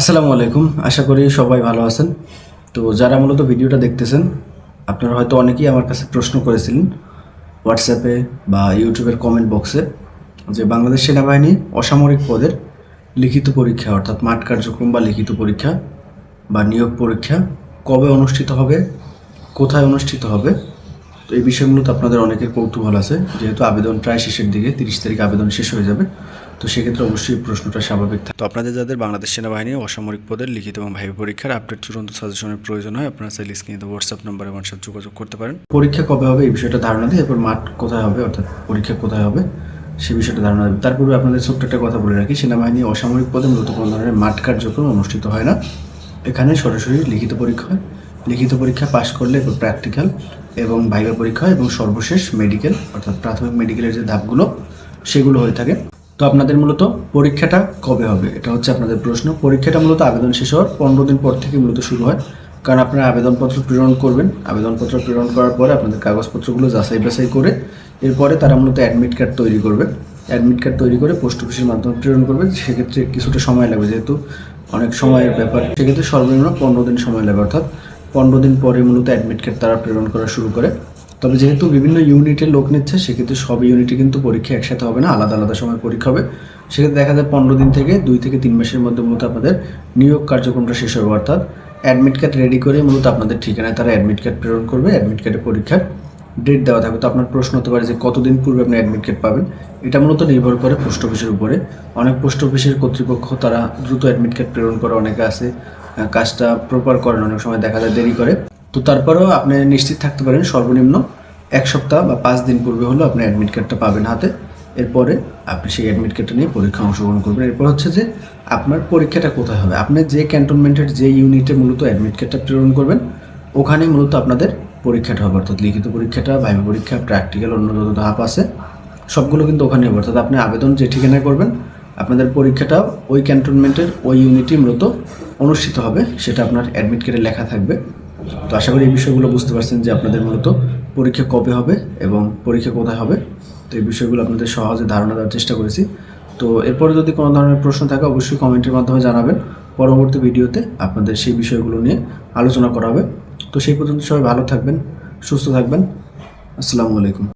আসসালামু আলাইকুম। আশা করি সবাই ভালো আছেন। তো যারা মূলত ভিডিওটা দেখতেছেন, আপনারা হয়তো অনেকেই আমার কাছে প্রশ্ন করেছিলেন হোয়াটসঅ্যাপে বা ইউটিউবের কমেন্ট বক্সে যে বাংলাদেশ সেনাবাহিনী অসামরিক পদের লিখিত পরীক্ষা, অর্থাৎ মাঠ কার্যক্রম বা লিখিত পরীক্ষা বা নিয়োগ পরীক্ষা কবে অনুষ্ঠিত হবে, কোথায় অনুষ্ঠিত হবে, তো এই বিষয়গুলোতে আপনাদের অনেকের কৌতূহল আছে। যেহেতু আবেদন প্রায় শেষের দিকে, তিরিশ তারিখ আবেদন শেষ হয়ে যাবে। তো সেক্ষেত্রে অবশ্যই প্রশ্নটা স্বাভাবিক থাকে। তো আপনাদের যাদের বাংলাদেশ সেনাবাহিনী অসামরিক পদের লিখিত এবং ভাইবা পরীক্ষার আপডেট চূড়ান্ত সাজেশনের প্রয়োজন হয় আপনারা চাইলে স্ক্রিনে হোয়াটসঅ্যাপ নম্বরে আমার সাথে যোগাযোগ করতে পারেন। পরীক্ষা কবে হবে এই বিষয়টা ধারণা দিই এরপর মাঠ কোথায় হবে অর্থাৎ পরীক্ষা কোথায় হবে সে বিষয়টা ধারণা দেবে। তার পূর্বে আপনাদের ছোট্ট একটা কথা বলে রাখি সেনাবাহিনী অসামরিক পদে মূলত কোনো ধরনের মাঠ কার্যক্রম অনুষ্ঠিত হয় না। এখানে সরাসরি লিখিত পরীক্ষা হয়। লিখিত পরীক্ষা পাশ করলে এরপর প্র্যাকটিক্যাল এবং ভাইবা পরীক্ষা হয় এবং সর্বশেষ মেডিকেল অর্থাৎ প্রাথমিক মেডিকেলের যে ধাপগুলো সেগুলো হয়ে থাকে। তো আপনাদের মূলত পরীক্ষাটা কবে হবে? এটা হচ্ছে আপনাদের প্রশ্ন। পরীক্ষাটা মূলত আবেদন শেষ হওয়ার পনেরো দিন পর থেকে মূলত শুরু হয়। কারণ আপনারা আবেদনপত্র প্রেরণ করবেন। আবেদনপত্র প্রেরণ করার পরে আপনাদের কাগজপত্রগুলো যাচাই বাছাই করে এরপরে তারা মূলত অ্যাডমিট কার্ড তৈরি করবে। অ্যাডমিট কার্ড তৈরি করে পোস্ট অফিসের মাধ্যমে প্রেরণ করবে। সেক্ষেত্রে কিছুটা সময় লাগবে যেহেতু অনেক সময়ের ব্যাপার। সেক্ষেত্রে সর্বনিম্ন পনেরো দিন সময় লাগে অর্থাৎ পনেরো দিন পরে মূলত অ্যাডমিট কার্ড তারা প্রেরণ করা শুরু করে। তবে যেহেতু বিভিন্ন ইউনিটের লোক নিচ্ছে, সেক্ষেত্রে সব ইউনিটে কিন্তু পরীক্ষা একসাথে হবে না, আলাদা আলাদা সময় পরীক্ষা হবে। সেক্ষেত্রে দেখা যায় পনেরো দিন থেকে দুই থেকে তিন মাসের মধ্যে মূলত আপনাদের নিয়োগ কার্যক্রমটা শেষ হবে, অর্থাৎ অ্যাডমিট কার্ড রেডি করে মূলত আপনাদের ঠিকানায় তারা অ্যাডমিট কার্ড প্রেরণ করবে অ্যাডমিট কার্ডে পরীক্ষার ডেট দেওয়া থাকবে। তো আপনার প্রশ্ন হতে পারে যে কতদিন পূর্বে আপনি অ্যাডমিট কার্ড পাবেন? এটা মূলত নির্ভর করে পোস্ট অফিসের উপরে। অনেক পোস্ট অফিসের কর্তৃপক্ষ তারা দ্রুত অ্যাডমিট কার্ড প্রেরণ করে অনেকে আছে কাজটা প্রপার করেন, অনেক সময় দেখা যায় দেরি করে। তো তারপরেও আপনি নিশ্চিত থাকতে পারেন সর্বনিম্ন এক সপ্তাহ বা পাঁচ দিন পূর্বে হলেও আপনি অ্যাডমিট কার্ডটা পাবেন হাতে। এরপরে আপনি সেই অ্যাডমিট কার্ডটা নিয়ে পরীক্ষা অংশগ্রহণ করবেন। এরপর হচ্ছে যে আপনার পরীক্ষাটা কোথায় হবে? আপনি যে ক্যান্টনমেন্টের যে ইউনিটে মূলত অ্যাডমিট কার্ডটা প্রেরণ করবেন ওখানেই মূলত আপনাদের পরীক্ষাটা হবে। অর্থাৎ লিখিত পরীক্ষাটা ভাইবা পরীক্ষা প্র্যাকটিক্যাল অন্য যত ধাপ আছে, সবগুলো কিন্তু ওখানে হবে। অর্থাৎ আপনি আবেদন যে ঠিকানায় করবেন, আপনাদের পরীক্ষাটা ওই ক্যান্টনমেন্টের ওই ইউনিটই মূলত অনুষ্ঠিত হবে। সেটা আপনার অ্যাডমিট কার্ডে লেখা থাকবে। তো আশা করি এই বিষয়গুলো বুঝতে পারছেন যে আপনাদের মূলত পরীক্ষা কবে হবে এবং পরীক্ষা কোথায় হবে। তো এই বিষয়গুলো আপনাদের সহজে ধারণা দেওয়ার চেষ্টা করেছি। তো এরপরে যদি কোনো ধরনের প্রশ্ন থাকে, অবশ্যই কমেন্টের মাধ্যমে জানাবেন। পরবর্তী ভিডিওতে আপনাদের সেই বিষয়গুলো নিয়ে আলোচনা করা হবে। তো সেই পর্যন্ত সবাই ভালো থাকবেন, সুস্থ থাকবেন। আসসালামু আলাইকুম।